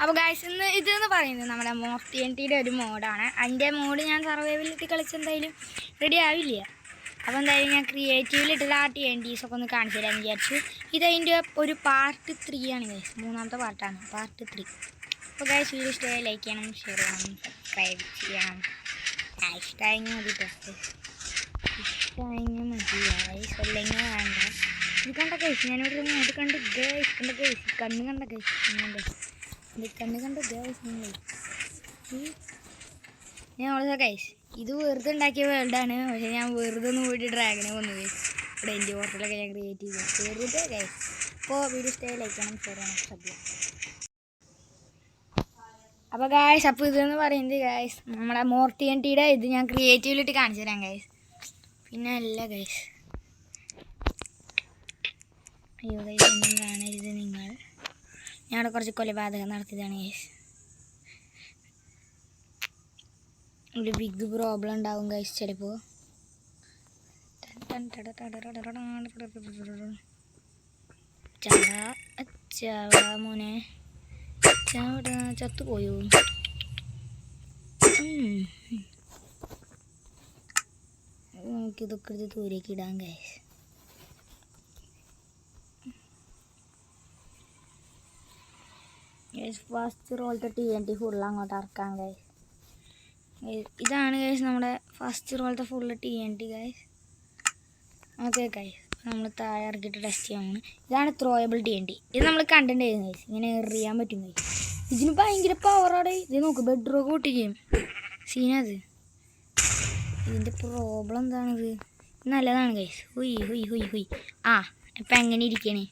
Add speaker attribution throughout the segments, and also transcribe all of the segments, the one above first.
Speaker 1: അപ്പോൾ ഗായ്സ് ഇന്ന് ഇതെന്ന് പറയുന്നത് നമ്മുടെ ടിയുടെ ഒരു മോഡാണ്. അതിന്റെ മോഡ് ഞാൻ സർവൈവലിട്ട് കളിച്ചെന്തായാലും റെഡി ആവില്ല. അപ്പോൾ എന്തായാലും ഞാൻ ക്രിയേറ്റീവിലിട്ട് ആ ടി എൻ ടീസ് ഒക്കെ ഒന്ന് കാണിച്ചു തരാമെന്ന് വിചാരിച്ചു. ഇതതിന്റെ ഒരു പാർട്ട് ത്രീ ആണ് ഗൈസ് മൂന്നാമത്തെ പാർട്ടാണ് പാർട്ട് ത്രീ അപ്പോൾ ഗൈസ് വീഡിയോ ഇഷ്ടമായി ലൈക്ക് ചെയ്യണം ഷെയർ ചെയ്യണം സബ്സ്ക്രൈബ് ചെയ്യണം. ഇഷ്ടമായെങ്കിൽ മതി ടെസ്റ്റ് ഇഷ്ടമായെങ്കിൽ മതി ഗൈസ് അല്ലെങ്കിൽ വേണ്ട. ഇത് കണ്ട ഗൈസ് ഞാനിവിടെ കണ്ട് ഗൈസ് കണ്ട ഗൈസ് കണ്ണ് കണ്ട ഗൈസ് കണ്ണ് കണ്ട ഞാൻ ഗൈസ് ഇത് വെറുതെ ഉണ്ടാക്കിയ വേൾഡാണ് പക്ഷേ ഞാൻ വെറുതെ ഒന്ന് പോയിട്ട് ഡ്രാഗനെ കൊന്നു ഇവിടെ എന്റെ ഹോട്ടലൊക്കെ ഞാൻ ക്രിയേറ്റ് ചെയ്തു. വെറുതെ ഗൈസ് അപ്പോൾ വീഡിയോ സ്റ്റേ ലൈക്ക് ചെയ്യണം ഷെയർ അപ്പോൾ ഗായ്സ് അപ്പോൾ ഇതെന്ന് പറയുന്നത് ഗായ്സ് നമ്മുടെ മോർട്ടി എൻ ടിയുടെ ഇത് ഞാൻ ക്രിയേറ്റീവിലിട്ട് കാണിച്ചു തരാം ഗായ്സ്. പിന്നെ അല്ല ഗൈസ് അയ്യോ ഗൈസ് ഒന്നും കാണരുത് നിങ്ങൾ. അവിടെ കുറച്ച് കൊലപാതകം നടത്തിയതാണ് ഗൈസ് ഒരു ബിഗ് പ്രോബ്ലം ഉണ്ടാവും ഗൈസ് ചിലപ്പോൾ ചാടാ ചാടാ മോനെ. ചാടാ. നമുക്കിതൊക്കെ എടുത്ത് ദൂരേക്ക് ഇടാം ഗൈസ് ഗൈസ് ഫസ്റ്റ് റോളത്തെ ടി എൻ ടി ഫുള്ള് അങ്ങോട്ട് ഇറക്കാം ഗൈസ് ഇതാണ് ഗൈസ് നമ്മുടെ first റോളത്തെ full T N T guys okay guys നമ്മൾ താഴെ ഇറക്കിയിട്ട് ടെസ്റ്റ് ചെയ്യാമാണ് ഇതാണ് ത്രോയബിൾ ടി എൻ ടി ഇത് നമ്മൾ കണ്ടിട്ടുണ്ടായിരുന്നു ഗൈസ് ഇങ്ങനെ എറിയാൻ പറ്റും ഗൈസ് ഇതിന് ഭയങ്കര പവറോടെ ഇത് നോക്ക് ബെഡ്റോക്ക് പൊട്ടി ചെയ്യും സീനത് ഇതിന്റെ പ്രോബ്ലം എന്താണിത്? നല്ലതാണ് ഗൈസ് ഹുയ് ഹുയ് ഹുയ് ഹുയ്. ആ ഇപ്പം എങ്ങനെ ഇരിക്കണേ?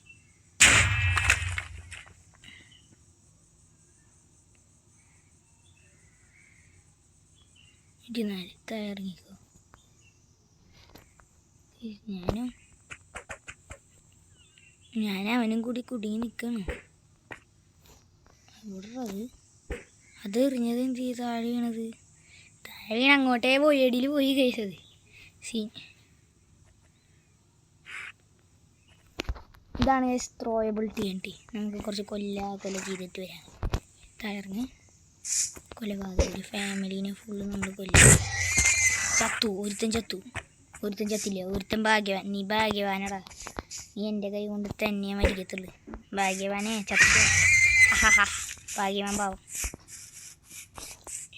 Speaker 1: ഇരുന്നാൽ കയറിക്കോ ഞാനും ഞാൻ അവനും കൂടി കുടുങ്ങി നിൽക്കണം അത് അത് എറിഞ്ഞത് എന്ത് താഴെ വീണത്. താഴെ വീണ് അങ്ങോട്ടേ പോയി. എടിയിൽ പോയി കഴിച്ചത് സി ഇതാണ് ത്രോയബിൾ ടി എൻ ടി നമുക്ക് കുറച്ച് കൊല്ലാ കൊല്ല കൊല ചെയ്തിട്ട് വരാം. താഴെ ഇറങ്ങി കൊലപാതകം ഫാമിലിനെ ഫുള്ള് നമ്മൾ കൊല്ലും. ചത്തു ഒരുത്തൻ ചത്തു. ഒരുത്തൻ ചത്തില്ല ഒരുത്തൻ ഭാഗ്യവാൻ. നീ ഭാഗ്യവാനടാ. നീ എന്റെ കൈ കൊണ്ട് തന്നെ മരിക്കത്തുള്ളൂ. ഭാഗ്യവാനെ ചത്തു. ഭാഗ്യവാൻ പാവം.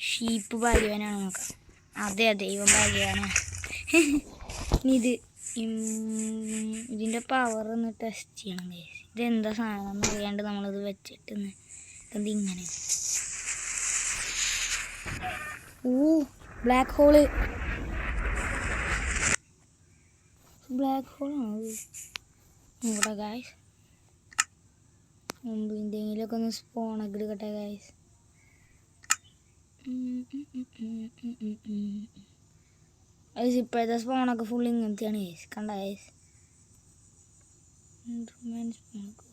Speaker 1: ഷീപ്പ് ഭാഗ്യവാനാണ് നോക്കാം അതെ അതെ ഇവൻ ഭാഗ്യവാനാ. ഇനി ഇത് ഇതിന്റെ പവർ ഒന്ന് ടെസ്റ്റ് ചെയ്യണം. ഇതെന്താ സാധനം എന്ന് അറിയാണ്ട് നമ്മളിത് വെച്ചിട്ട് ഇതെന്ത് ഇങ്ങനെ? ഓ ബ്ലാക്ക് ഹോൾ ബ്ലാക്ക് ഹോളാണ് നോക്കട്ടെ ഗായ്സ് മുമ്പ് എന്തെങ്കിലുമൊക്കെ ഒന്ന് സ്പോണൊക്കെ എടുക്കട്ടെ ഗായ്സ് ഗൈസ് ഇപ്പോഴത്തെ സ്പോണൊക്കെ ഫുൾ ഇങ്ങനത്തെയാണ് ഗൈസ് കണ്ട ഗൈസ് സ്പോണൊക്കെ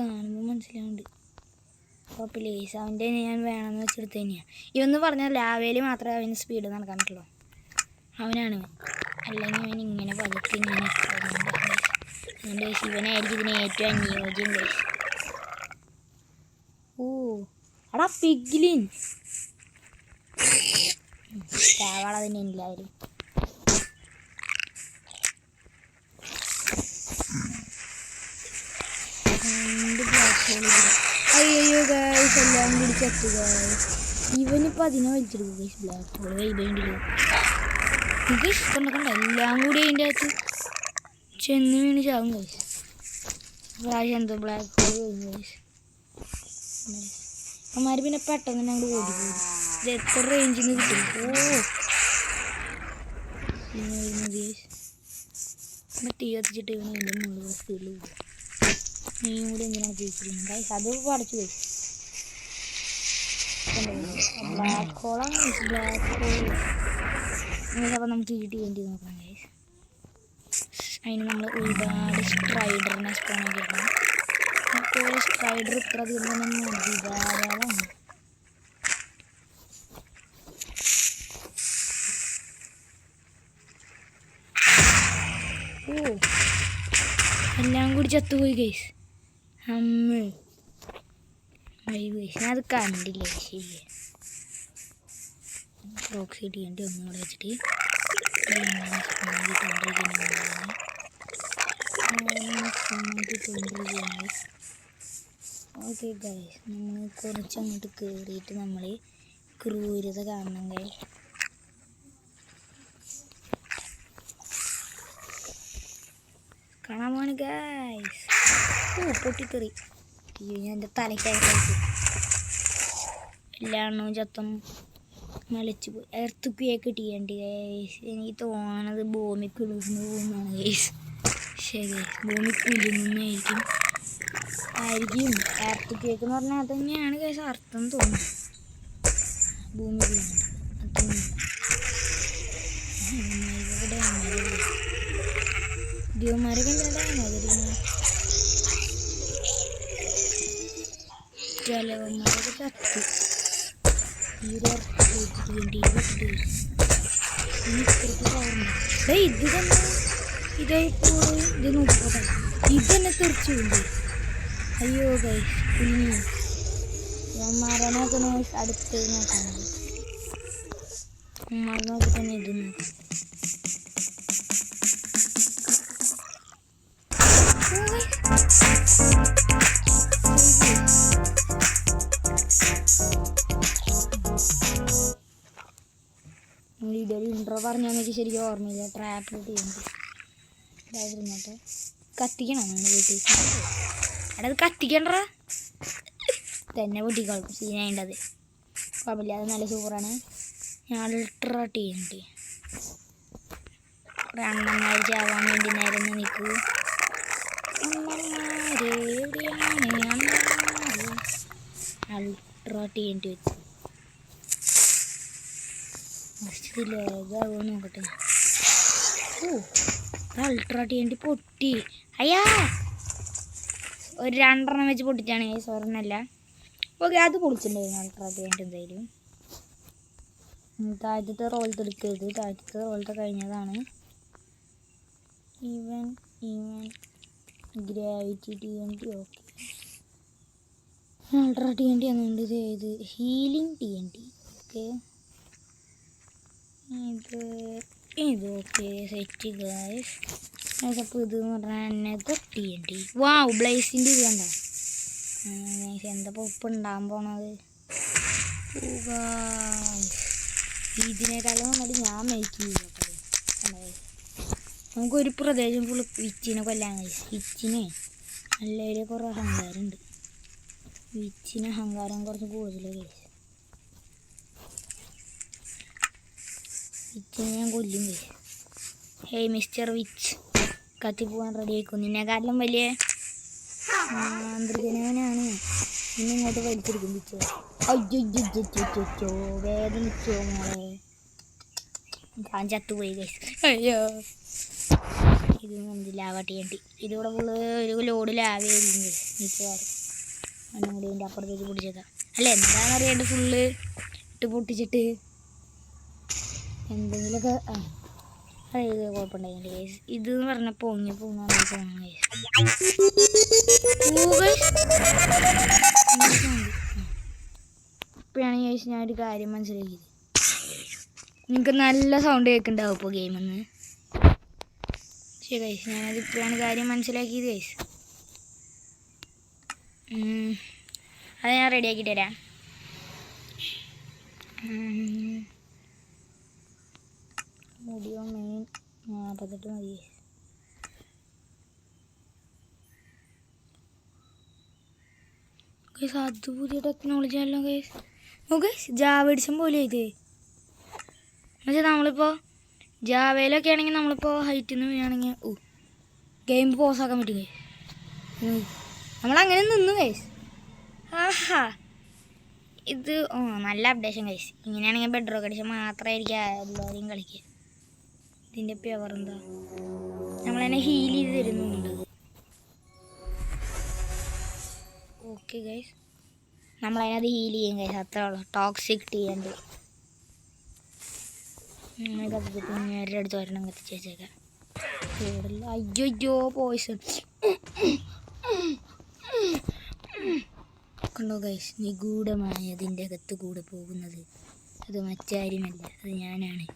Speaker 1: കാണുമ്പോൾ മനസ്സിലാവുന്നുണ്ട്. അപ്പോൾ പ്ലീസ് അവന്റെ ഞാൻ വേണമെന്ന് വെച്ചെടുത്ത് തന്നെയാണ് ഇവന്ന് പറഞ്ഞാൽ ലാവേലി മാത്രമേ അവന് സ്പീഡ് നടക്കാൻ പറ്റുള്ളൂ. അവനാണ്. അല്ലെങ്കിൽ അവൻ ഇങ്ങനെ പതുക്കെ ഇങ്ങനെ. അതുകൊണ്ട് guys ഇവനായിരിക്കും ഇതിന് ഏറ്റവും അനുയോജ്യം ഓ അടാ പിഗ്ലിൻ. ചാവാള തന്നെ എല്ലാവരും രണ്ട് ബ്ലാക്ക് ഹോൾ അയ്യോ ഗൈസ് എല്ലാം കൂടി ചത്തു ഗൈസ് ഇവനിപ്പോൾ അതിനെ വലിച്ചെടുക്കും ഗൈസ് ബ്ലാക്ക് ഹോൾ വൈബേണ്ടി എനിക്ക് കണ്ട കണ്ട? എല്ലാം കൂടി അതിന്റെ അകത്ത് ചെന്ന് വീണ് ചാവും ഗൈസ് പ്രാവശ്യം എന്തോ ബ്ലാക്ക് ഹോൾ കഴിഞ്ഞു ഗൈസ് അമ്മമാർ പിന്നെ പെട്ടെന്ന് തന്നെ അങ്ങോട്ട് പോയി. ഇത് എത്ര റേഞ്ചിൽ നിന്ന് കിട്ടും? ഓ. പിന്നെ വരുന്നത് തീ കത്തിച്ചിട്ട് ഇവന് എന്റെ മുകളിൽ സ്പീഡിൽ പോകും നീയും കൂടി എന്തിനാണ് ജയിച്ചിരുന്നത് ഗൈസ് അത് പഠിച്ചു ഗൈസ് ബ്ലാക്ക് ഹോളാണ് ബ്ലാക്ക് ഹോൾ അപ്പോൾ നമുക്ക് ഈ ടി വേണ്ടി നോക്കാം ഗൈസ് അതിന് നമ്മൾ ഒരുപാട് സ്ട്രൈഡറിനെ ചെയ്യണം അപ്പോൾ സ്ട്രൈഡർ ഇത്ര തീർന്നു ധാരാളം ഓ. എല്ലാം കൂടി ചത്തുപോയി ഗൈസ് അമ്മ. ഞാൻ അത് കണ്ടില്ല ശരി ബോക്സ് ഇടിയേണ്ടി ഒന്നുകൂടെ വെച്ചിട്ട്. ഓക്കെ ഗൈസ് നമ്മൾ കുറച്ച് അങ്ങോട്ട് കയറിയിട്ട് നമ്മൾ ക്രൂരത കാണണം ഗൈസ് കാണാൻ പോണ് ഗൈസ് പൊട്ടിത്തെറി. അയ്യോ ഞാൻ എന്റെ തലയ്ക്കായിട്ട് എല്ലാം ചത്തം? മലച്ചു പോയി. കിട്ടിയുണ്ട് ഗൈസ് എനിക്ക് തോന്നണത് ഭൂമി കുലുങ്ങുന്ന പോകുന്നതാണ് ഗൈസ് ശരി ഭൂമി കുലുങ്ങുന്നതായിരിക്കും ആയിരിക്കും. എർത്തുക്കേക്ക് എന്ന് പറഞ്ഞാൽ അത് തന്നെയാണ് ഗൈസ് അർത്ഥം തോന്നുന്നത്. ഭൂമി കുലുങ്ങുന്നത് അതൊന്നും ഇവിടെ ദേവന്മാരൊക്കെ എന്താ? ജലവന്മാരൊക്കെ ചത്തു ഉറപ്പ് വേണ്ടി ഇത് തന്നെ. ഇതായിപ്പോട് ഇത് നോക്കട്ടെ ഇത് തന്നെ തെറിച്ചുണ്ട് അയ്യോ കൈ കുഞ്ഞു. നോക്കി അടുത്ത് നോക്കാൻ മരണമൊക്കെ തന്നെ ഇത് നോക്കാം ശരിക്കും ഓർമ്മയില്ല. ട്രാപ്പ് ചെയ്യുന്നത്. ഇതായിരുന്നോട്ടെ. കത്തിക്കണം വീട്ടിൽ. എടാ അത് കത്തിക്കണ്ട തന്നെ പൊട്ടിക്കളക്കും സീനായിട്ടത് കുഴപ്പമില്ല അത് നല്ല സൂപ്പറാണ് ഞാൻ അൾട്രാ ടി ഉണ്ട് കുറേ ചാവാൻ വേണ്ടി നേരം നിൽക്കൂ. അൾട്രാ ടി ഉണ്ട് വെച്ച്. ലേഗാവോ നോക്കട്ടെ ഓ അൾട്രാ ടി എന്റെ പൊട്ടി അയ്യാ ഒരു രണ്ടെണ്ണം വെച്ച് പൊട്ടിച്ചാണ് സ്വർണല്ല ഓക്കെ അത് പൊളിച്ചിട്ടുണ്ടായിരുന്നു അൾട്രാ ടി എന്റെ എന്തായാലും താഴത്തെ റോളത്തെ എടുക്കരുത് താഴത്തെ റോളത്തെ കഴിഞ്ഞതാണ് even even gravity T N T okay ultra T N T ആണ് ഇത് healing T N T okay ഇത് ഇത് ഓക്കെ സെറ്റ് ഗായ്സ് അപ്പോൾ ഇത് എന്ന് പറഞ്ഞാൽ എന്നത് ടി എൻ ടി വാവ് ബ്ലേസിന്റെ ഇത് കണ്ട? എന്തപ്പോൾ ഉപ്പ് ഉണ്ടാകാൻ പോണത്? Guys. ഇതിനേക്കാളും നന്നായിട്ട് ഞാൻ മേക്ക് കണ്ടോ? നമുക്കൊരു പ്രദേശം ഫുൾ വിച്ചിനെ കൊല്ലാൻ കഴിച്ചു വിച്ചിനെ നല്ലൊരു കുറേ അഹങ്കാരമുണ്ട്. വിച്ചിന് അഹങ്കാരം കുറച്ച് കൂടുതൽ കഴിച്ചു വിച്ചിനെ ഞാൻ കൊല്ലും ഹേയ് മിസ്റ്റർ വിച്ച്. കത്തി പോകാൻ റെഡി ആയിക്കും നിന്നെക്കാട്ടിലും വലിയ മാന്ത്രികനാണ്. ഇനി ഇങ്ങോട്ട് വലിച്ചെടുക്കും വിച്ച്. അയ്യോ വേദനിച്ചോ മോളെ? ഞാൻ ചത്തുപോയി കഴിച്ചു അയ്യോ. ഇത് നമുക്ക് ലാവ ടി ഇതിവിടെ ഫുള്ള് ഒരു ലോഡ് ലാവയായിരിക്കും മിക്കവാറും. ഒന്നും കൂടി ഇതിന്റെ അപ്പുറത്തേക്ക് പിടിച്ചേക്കാം. അല്ല എന്താണെന്ന് അറിയാണ്ട് ഫുള്ള് ഇട്ട് പൊട്ടിച്ചിട്ട് എന്തെങ്കിലുമൊക്കെ ആ അതായത് കുഴപ്പമുണ്ടായില്ല. കേസ് ഇത് എന്ന് പറഞ്ഞാൽ പൊങ്ങി പൊങ്ങാൻ ഇപ്പോഴാണ് കേസ് ഞാനൊരു കാര്യം മനസ്സിലാക്കിയത്. നിങ്ങൾക്ക് നല്ല സൗണ്ട് കേൾക്കുന്നുണ്ടാവും ഇപ്പോൾ ഗെയിമെന്ന് ശരി കൈസ് ഞാനത് ഇപ്പോഴാണ് കാര്യം മനസ്സിലാക്കിയത് കൈസ് അത് ഞാൻ റെഡി ആക്കിയിട്ട് തരാം. മുടിയോ മെയിൻ നാൽപ്പത്തെട്ട് മതി. ഗൈസ് അത് പുതിയ ടെക്നോളജി ആണല്ലോ ഗൈസ് നോക്ക് ജാവ എഡിഷൻ പോലെ ഇത് എന്നുവെച്ചാൽ നമ്മളിപ്പോൾ ജാവയിലൊക്കെ ആണെങ്കിൽ നമ്മളിപ്പോൾ ഹൈറ്റിൽ നിന്ന് വീണെങ്കിൽ ഓ ഗെയിം പോസ് ആക്കാൻ പറ്റും ഗൈസ് നമ്മളങ്ങനെ നിന്നു ഗൈസ് ആഹാ. ഇത് ഓ നല്ല അപ്ഡേഷൻ ഗൈസ് ഇങ്ങനെയാണെങ്കിൽ ബെഡ്റോക്ക് അടിച്ചാൽ മാത്രമായിരിക്കും എല്ലാവരെയും കളിക്കുക. ഇതിന്റെ പവർ എന്താ? നമ്മളതിനെ ഹീൽ ചെയ്ത് തരുന്നുണ്ട്. ഓക്കെ ഗൈസ് നമ്മളതിനകത്ത് ഹീൽ ചെയ്യും ഗൈസ് അത്രേ ഉള്ളൂ. ടോക്സിക് ടീ ഉണ്ട് കത്തിച്ചിട്ട് ഒരെണ്ണം കത്തിച്ച് അയ്യോ അയ്യോ പോയിസൺ കണ്ടോ ഗൈസ് നിഗൂഢമായ അതിന്റെ അകത്ത് കൂടെ പോകുന്നത്. അത് മറ്റാരുമല്ല. അത് ഞാനാണ്.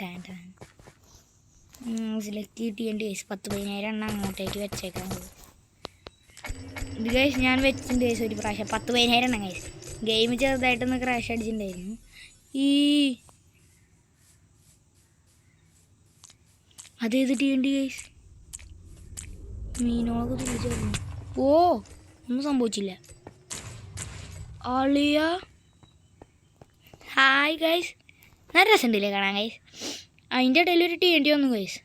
Speaker 1: ടാൻ ടാൻ. സെലക്ട് ചെയ്തിട്ടുണ്ട് ഗൈസ് പത്ത് പതിനായിരം എണ്ണം അങ്ങോട്ടേക്ക് വെച്ചേക്കാൻ ഇത് ഗൈസ് ഞാൻ വെച്ചിട്ടുണ്ട് ഗൈസ് ഒരു പ്രാവശ്യം. പത്ത് പതിനായിരം എണ്ണം ഗൈസ് ഗെയിം ചെറുതായിട്ടൊന്ന് ക്രാഷ് അടിച്ചിട്ടുണ്ടായിരുന്നു. ഈ അതേത് ചെയ്യേണ്ടി ഗൈസ് മീനോളൊക്കെ തുള്ളിച്ചായിരുന്നു ഓ ഒന്നും സംഭവിച്ചില്ല. ആളിയ ഹായ് ഗൈസ് നല്ല രസമുണ്ടല്ലേ കാണാൻ ഗൈസ് അതിന്റെ ഇടയിൽ ഒരു ടി എൻ വന്നു കേസ്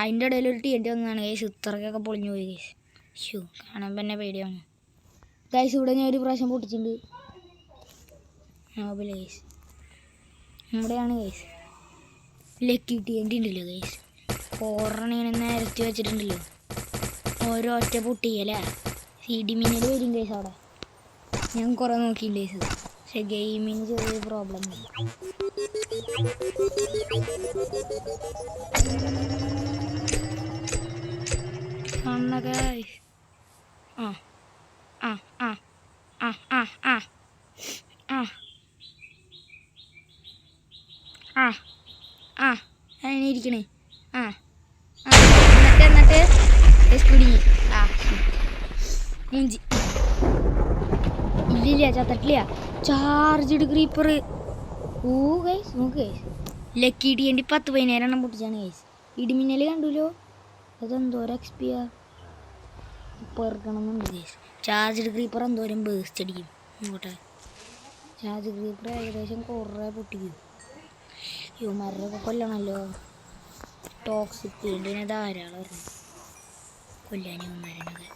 Speaker 1: അതിന്റെ ഇടയിൽ ഒരു ടി എൻ വന്നതാണ് കേസ് ഇത്രക്കൊക്കെ പൊളിഞ്ഞു പോയി കേസ് ഷൂ കാണാൻ തന്നെ പേടിയാണ്. ഗൈസ് ഇവിടെ ഞാൻ ഒരു പ്രാവശ്യം പൊട്ടിച്ചിട്ടുണ്ട്. നോബിൽ ഗൈസ് ഇവിടെയാണ് guys lucky T N T ഉണ്ടല്ലോ ഗൈസ് കോറണിങ്ങനെ നിരത്തി വെച്ചിട്ടുണ്ടല്ലോ. ഓരോ ഒറ്റ പൊട്ടിയല്ലേ? സി ഡി മിന്നൽ വരും കേസ് അവിടെ. ഞാൻ കുറേ കേസ് പക്ഷേ ഗെയിമിന് ചെറിയ പ്രോബ്ലം കാണുന്ന Anlagai. Ah. Ah, ഇരിക്കണേ ആ ആ എന്നിട്ട് എന്നിട്ട് കുടുങ്ങി ആ മൂഞ്ചി ഇല്ലില്ല ചത്തട്ടില്ല ചാർജ് ക്രീപ്പർ ഓ ഗൈസ് നോക്ക് ഗൈസ് ലക്കി ഇടി എന്റെ പത്ത് പതിനായിരം എണ്ണം പൊട്ടിച്ചാണ് ഗൈസ് ഇടിമിന്നൽ കണ്ടുല്ലോ അതെന്തോരം എക്സ്പിയാ ഇപ്പോൾ ഇറക്കണമെന്നുണ്ട് ഗൈസ് ചാർജ്ഡ് ക്രീപ്പർ എന്തോരം ബേസ്റ്റ് അടിക്കും. ഇങ്ങോട്ടെ ചാർജ് ക്രീപ്പർ ഏകദേശം കുറേ പൊട്ടിക്കും. യുവമാരൊക്കെ കൊല്ലണമല്ലോ ടോക്സിക് ഫീൽഡിനെ ധാരാളം ഇറങ്ങും കൊല്ലാൻ യുവമാരനൊക്കെ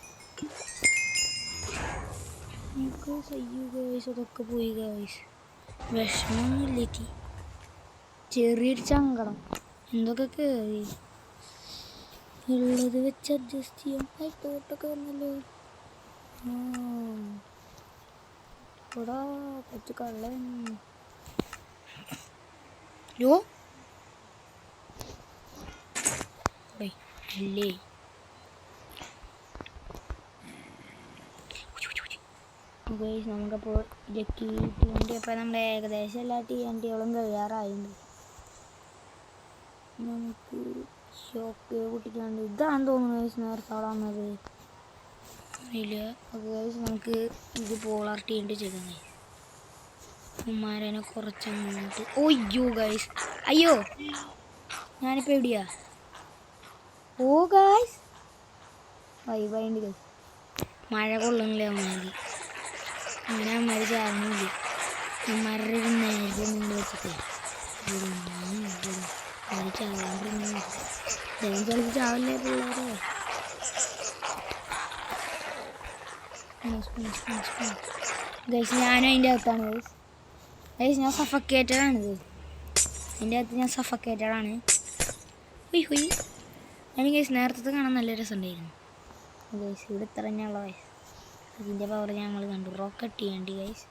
Speaker 1: നമുക്ക് സയ്യു ഗൈസ് അതൊക്കെ പോയി ഗൈസ് വിഷമമൊന്നുമില്ലേക്ക് ചെറിയൊരു സങ്കടം. എന്തൊക്കെ കയറി ഉള്ളത് വെച്ച് അഡ്ജസ്റ്റ് ചെയ്യാം. തോട്ടൊക്കെ വന്നല്ലോ. ഇവിടെ കുറച്ച് കള്ളൻ. അല്ലേ ഗൈസ് നമുക്കപ്പോൾ ലക്കി ടി എൻ ടി അപ്പോൾ നമ്മുടെ ഏകദേശം എല്ലാ ടി എൻ ടികളും കഴിയാറായിട്ടുണ്ട് നമുക്ക് ഷോക്ക് കുട്ടിക്കാണ്ട് ഇതാണെന്ന് തോന്നുന്നു ഗൈസ് നേരത്തെ അവിടെ വന്നത്. അറിയില്ല അപ്പോൾ ഗൈസ് നമുക്ക് ഇത് പോളാർ ടി എൻ ടി ചെയ്താൽ മതി ഉമ്മാരനെ കുറച്ചങ്ങോട്ട്. ഓയ്യോ ഗൈസ് അയ്യോ. ഞാനിപ്പോൾ എവിടെയാ? ഓ ഗൈസ് വൈബായിണ്ട് ഗൈസ് മഴ കൊള്ളുന്നില്ല അമ്മമാര് അങ്ങനെ അമ്മമാര് ചാടുന്നില്ല അമ്മമാരുടെ ഒരു നേരെ നിന്ന് വെച്ചിട്ട്. അത് ചാവാണ്ടിരുന്നു ദൈവം ചിലപ്പോൾ ചാവില്ലേ പിള്ളേരെ? ഗൈസ് ഞാനും അതിന്റെ അകത്താണ് ഗൈസ്. ഗൈസ് ഞാൻ സഫക്കേറ്റഡ് ആണിത് അതിന്റെ അകത്ത് ഞാൻ സഫക്കേറ്റഡ് ആണ് ഹുയ്. ഹുയ് എനിക്ക് ഗൈസ് നേരത്തെ കാണാൻ നല്ല രസമുണ്ടായിരുന്നു. ഗൈസ് ഇവിടെ ഇത്ര തന്നെയുള്ള ഗൈസ്. ഇതിന്റെ പവർ ഞങ്ങൾ കണ്ടു. റോക്കറ്റ് ചെയ്യേണ്ടി ഗൈസ്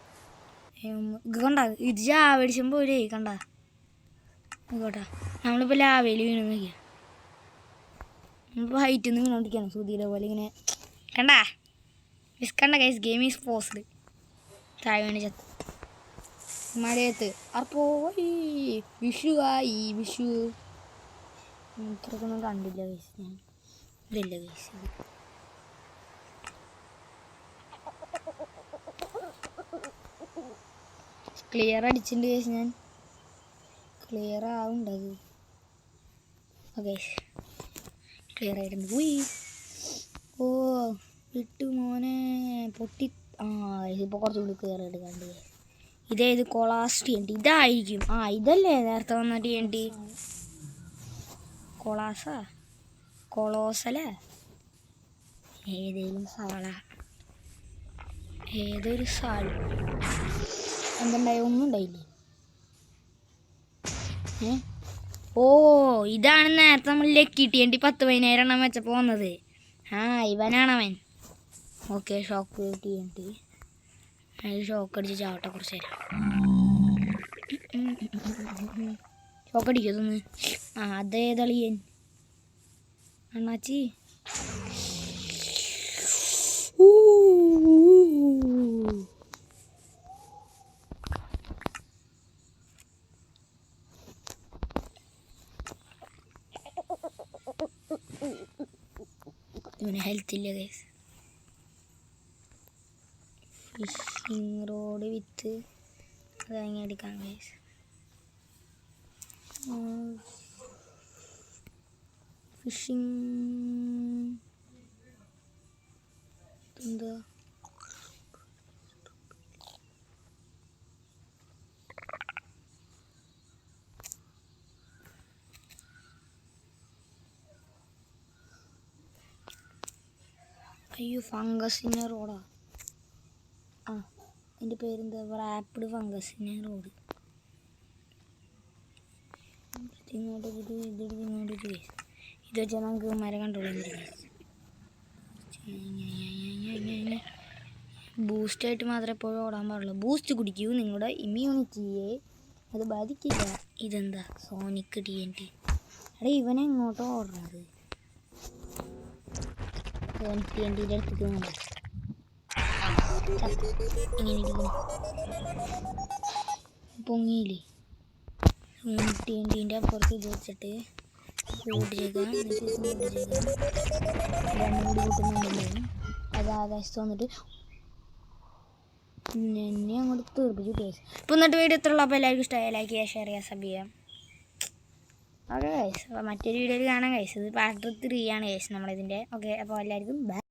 Speaker 1: കണ്ട? ഇത് ചാവടിച്ചുമ്പോൾ ഒരു കണ്ട? ആയിക്കോട്ടെ നമ്മളിപ്പോൾ ലാവേലി വീണ് നോക്കിയ നമ്മളിപ്പോൾ ഹൈറ്റിൽ നിന്ന് വീണോണ്ടിരിക്കുകയാണ് സുധീരെ പോലെ ഇങ്ങനെ. കണ്ട? മിസ് കണ്ട ഗൈസ് ഗെയിം ഈസ് പോസ്ഡ് താഴെ വീണ് ചത്ത്. മഴയത്ത്. അപ്പോ വിഷു ആയി വിഷു. ഇത്രക്കൊന്നും കണ്ടില്ല ഗൈസ് ഞാൻ. ഇതില്ല ഗൈസ് ക്ലിയർ അടിച്ചിട്ടുണ്ട് ചേച്ചി ഞാൻ. ക്ലിയർ ആവുണ്ടത് ഓക്കെ ക്ലിയർ ആയിട്ടുണ്ട്. പോയി ഓ വിട്ടു മോനെ. പൊട്ടി ആ ഇതിപ്പോൾ കുറച്ചുകൂടി ക്ലിയർ ആയിട്ട് കണ്ടു. ഇതേത് കൊളാസ് ടി എൻ ടി ഇതായിരിക്കും. ആ ഇതല്ലേ നേരത്തെ വന്ന ടി എൻ ടി കൊളാസാ കൊളോസലേ ഏതേലും സാള ഏതൊരു സാൾ എന്തുണ്ടായി ഒന്നും ഉണ്ടായില്ലേ? ഏ? ഓ ഇതാണ് നേരത്തെ നമ്മൾ ലക്കി ടി എൻ ടി പത്ത് പതിനായിരം എണ്ണം വെച്ചപ്പോൾ വന്നത്. ആ ഇവനാണവൻ. Okay shock T N T shock അടിച്ച് ചാവട്ടെ കുറച്ച് നേരം. ഷോക്ക് അടിക്കുന്നു ആ അതേതളിയൻ അണ്ണാച്ചി. ഇവന് ഹെൽത്തില്ല ഗൈസ് ഫിഷിംഗ് റോഡ് വിത്ത് അത് അങ്ങനെ ഗൈസ് ഫിഷിംഗ് എന്താ അയ്യോ ഫംഗസിന്റെ റോഡാ ആ. എന്റെ പേരെന്താ? റാപ്പിഡ് ഫംഗസിന്റെ റോഡ് ഇങ്ങോട്ട് ഇത് ഇതെടുത്ത് ഇങ്ങോട്ട് ഇത്. വെച്ചാൽ നമുക്ക് മരം കണ്ടോളാം ബൂസ്റ്റായിട്ട് മാത്രമേ എപ്പോഴും ഓടാൻ പാടുള്ളൂ. ബൂസ്റ്റ് കുടിക്കൂ നിങ്ങളുടെ ഇമ്മ്യൂണിറ്റിയെ അത് ബാധിക്കില്ല. ഇതെന്താ? സോണിക് ടി എൻ ടി എടാ ഇവനെ എങ്ങോട്ടോ സോണിക് ടി പൊങ്ങിയില്ലേ? സോണിക് ടി എൻ ടിന്റെ അത് ആകാശത്ത് വന്നിട്ട് എന്നെ അങ്ങോട്ട് തീർപ്പിച്ചു ഇപ്പം എന്നിട്ട് വീഡിയോ ഇത്രയുള്ള. അപ്പോൾ എല്ലാവർക്കും ഇഷ്ടമായി. ലൈക്ക് ചെയ്യുക ഷെയർ ചെയ്യുക സബ് ചെയ്യുക. ഓക്കെ ഗൈസ് അപ്പോൾ മറ്റൊരു വീഡിയോയിൽ കാണാം ഗൈസ് ഇത് പാർട്ട് ത്രീ ആണ് ഗൈസ് നമ്മളിതിന്റെ ഓക്കെ അപ്പോൾ എല്ലാവർക്കും ബൈ